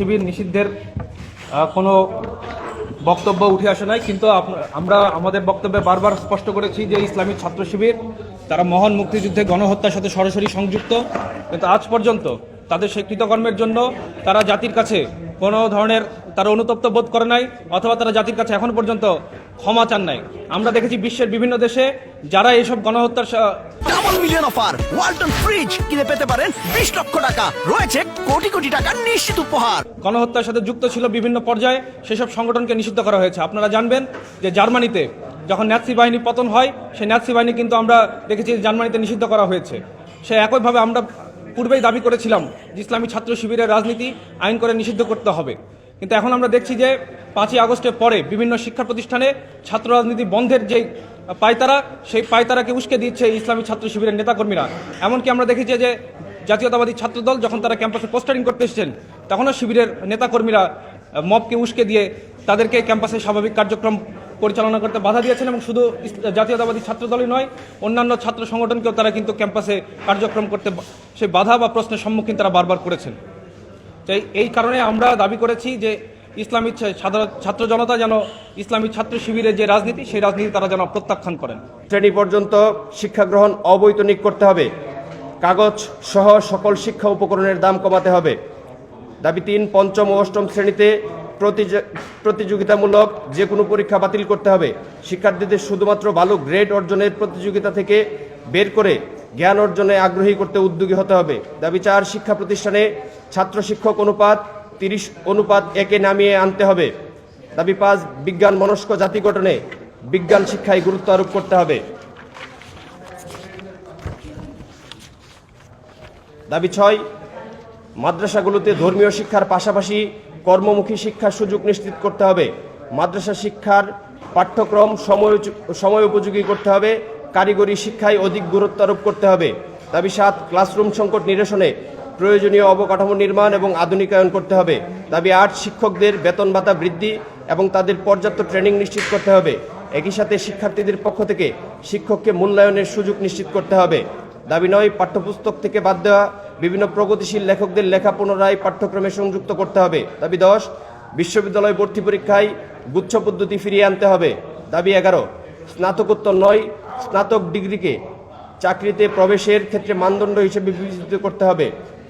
শিবির নিষিদ্ধের কোনো বক্তব্য উঠে আসে নাই, কিন্তু আমরা আমাদের বক্তব্যে বারবার স্পষ্ট করেছি যে ইসলামী ছাত্র শিবির, তারা মহান মুক্তিযুদ্ধে গণহত্যার সাথে সরাসরি সংযুক্ত, কিন্তু আজ পর্যন্ত তাদের সেই কৃতকর্মের জন্য তারা জাতির কাছে কোনো ধরনের তারা অনুতপ্ত বোধ করে নাই, অথবা তারা জাতির কাছে এখন পর্যন্ত ক্ষমা চান নাই। আমরা দেখেছি বিশ্বের বিভিন্ন দেশে যারা এইসব গণহত্যার double million offer Walton fridge কিনে পেতে পারেন বিশ লক্ষ টাকা। রয়েছে কোটি কোটি টাকার নিশ্চিত উপহার। গণহত্যার সাথে যুক্ত ছিল বিভিন্ন পর্যায়ে সেসব সংগঠনকে নিষিদ্ধ করা হয়েছে। আপনারা জানবেন যে জার্মানিতে যখন ন্যাৎসি বাহিনী পতন হয় সেই ন্যাৎসি বাহিনী কিন্তু আমরা দেখেছি জার্মানিতে নিষিদ্ধ করা হয়েছে। সে একইভাবে আমরা পূর্বেই দাবি করেছিলাম যে ইসলামী ছাত্র শিবিরের রাজনীতি আইন করে নিষিদ্ধ করতে হবে। কিন্তু এখন আমরা দেখছি যে পাঁচই আগস্টের পরে বিভিন্ন শিক্ষা প্রতিষ্ঠানে ছাত্র রাজনীতি বন্ধের যে পায়তারা, সেই পায়তারাকে উস্কে দিচ্ছে ইসলামী ছাত্র শিবিরের নেতাকর্মীরা। এমনকি আমরা দেখেছি যে জাতীয়তাবাদী ছাত্রদল যখন তারা ক্যাম্পাসে পোস্টারিং করতে এসেছেন, তখনও শিবিরের নেতাকর্মীরা মবকে উস্কে দিয়ে তাদেরকে ক্যাম্পাসে স্বাভাবিক কার্যক্রম পরিচালনা করতে বাধা দিয়েছেন এবং শুধু জাতীয়তাবাদী ছাত্রদলই নয়, অন্যান্য ছাত্র সংগঠনকেও তারা কিন্তু ক্যাম্পাসে কার্যক্রম করতে সেই বাধা বা প্রশ্নের সম্মুখীন তারা বারবার করেছেন। তো এই- এই কারণে আমরা দাবি করেছি যে ইসলামী সাধারণ ছাত্র জনতা যেন ইসলামী ছাত্র শিবিরের যে রাজনীতি, সেই রাজনীতি তারা যেন প্রত্যাখ্যান করেন। শ্রেণি পর্যন্ত শিক্ষা গ্রহণ অবৈতনিক করতে হবে। কাগজ সহ সকল শিক্ষা উপকরণের দাম কমাতে হবে। দাবি তিন, পঞ্চম ও অষ্টম শ্রেণীতে প্রতিযোগিতামূলক যে কোনো পরীক্ষা বাতিল করতে হবে। শিক্ষার্থীদের শুধুমাত্র ভালো গ্রেড অর্জনের প্রতিযোগিতা থেকে বের করে জ্ঞান অর্জনে আগ্রহী করতে উদ্যোগী হতে হবে। দাবি চার, শিক্ষা প্রতিষ্ঠানে ছাত্র শিক্ষক অনুপাত তিরিশ অনুপাত একে নামিয়ে আনতে হবে। দাবি পাঁচ, বিজ্ঞান মনস্ক জাতি গঠনে বিজ্ঞান শিক্ষায় গুরুত্ব আরোপ করতে হবে। দাবি ছয়, মাদ্রাসাগুলোতে ধর্মীয় শিক্ষার পাশাপাশি কর্মমুখী শিক্ষার সুযোগ নিশ্চিত করতে হবে। মাদ্রাসা শিক্ষার পাঠ্যক্রম সময় সময় উপযোগী করতে হবে। কারিগরি শিক্ষায় অধিক গুরুত্ব আরোপ করতে হবে। দাবি সাত, ক্লাসরুম সংকট নিরসনে প্রয়োজনীয় অবকাঠামো নির্মাণ এবং আধুনিকায়ন করতে হবে। দাবি আট শিক্ষকদের বেতন ভাতা বৃদ্ধি এবং তাদের পর্যাপ্ত ট্রেনিং নিশ্চিত করতে হবে। একই সাথে শিক্ষার্থীদের পক্ষ থেকে শিক্ষককে মূল্যায়নের সুযোগ নিশ্চিত করতে হবে। দাবি নয়, পাঠ্যপুস্তক থেকে বাদ দেওয়া, বিভিন্ন প্রগতিশীল লেখকদের লেখা পুনরায় পাঠ্যক্রমে সংযুক্ত করতে হবে। দাবি দশ, বিশ্ববিদ্যালয় ভর্তি পরীক্ষায় গুচ্ছ পদ্ধতি ফিরিয়ে আনতে হবে। দাবি এগারো, স্নাতকোত্তর নয়, স্নাতক ডিগ্রিকে চাকরিতে প্রবেশের ক্ষেত্রে মানদণ্ড হিসেবে বিবেচিত করতে হবে।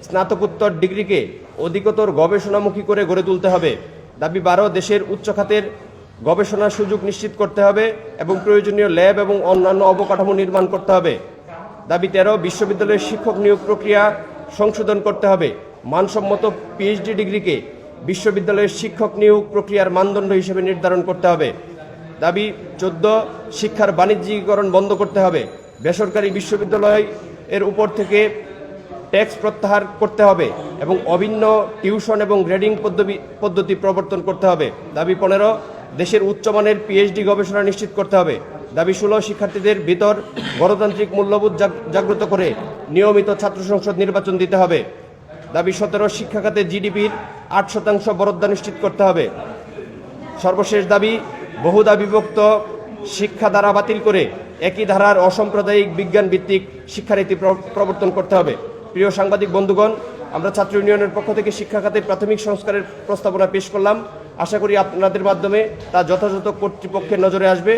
স্নাতকোত্তর ডিগ্রিকে অধিকতর গবেষণামুখী করে গড়ে তুলতে হবে। দাবি বারো, দেশের উচ্চ খাতের গবেষণার সুযোগ নিশ্চিত করতে হবে এবং প্রয়োজনীয় ল্যাব এবং অন্যান্য অবকাঠামো নির্মাণ করতে হবে। দাবি তেরো, বিশ্ববিদ্যালয়ের শিক্ষক নিয়োগ প্রক্রিয়া সংশোধন করতে হবে। মানসম্মত পিএইচডি ডিগ্রিকে বিশ্ববিদ্যালয়ের শিক্ষক নিয়োগ প্রক্রিয়ার মানদণ্ড হিসেবে নির্ধারণ করতে হবে। দাবি চোদ্দ, শিক্ষার বাণিজ্যিকীকরণ বন্ধ করতে হবে। বেসরকারি বিশ্ববিদ্যালয় এর উপর থেকে ট্যাক্স প্রত্যাহার করতে হবে এবং অভিন্ন টিউশন এবং গ্রেডিং পদ্ধতি পদ্ধতি প্রবর্তন করতে হবে। দাবি পনেরো, দেশের উচ্চমানের পিএইচডি গবেষণা নিশ্চিত করতে হবে। দাবি ষোলো, শিক্ষার্থীদের ভিতর গণতান্ত্রিক মূল্যবোধ জাগ- জাগ্রত করে নিয়মিত ছাত্র সংসদ নির্বাচন দিতে হবে। দাবি সতেরো, শিক্ষা খাতে জিডিপির আট শতাংশ বরাদ্দ নিশ্চিত করতে হবে। সর্বশেষ দাবি, বহুদা বিভক্ত শিক্ষা দ্বারা বাতিল করে একই ধারার অসাম্প্রদায়িক বিজ্ঞান ভিত্তিক শিক্ষানীতি প্র- প্রবর্তন করতে হবে। প্রিয় সাংবাদিক বন্ধুগণ, আমরা ছাত্র ইউনিয়নের পক্ষ থেকে শিক্ষা খাতে প্রাথমিক সংস্কারের প্রস্তাবনা পেশ করলাম। আশা করি আপনাদের মাধ্যমে তা যথাযথ কর্তৃপক্ষের নজরে আসবে।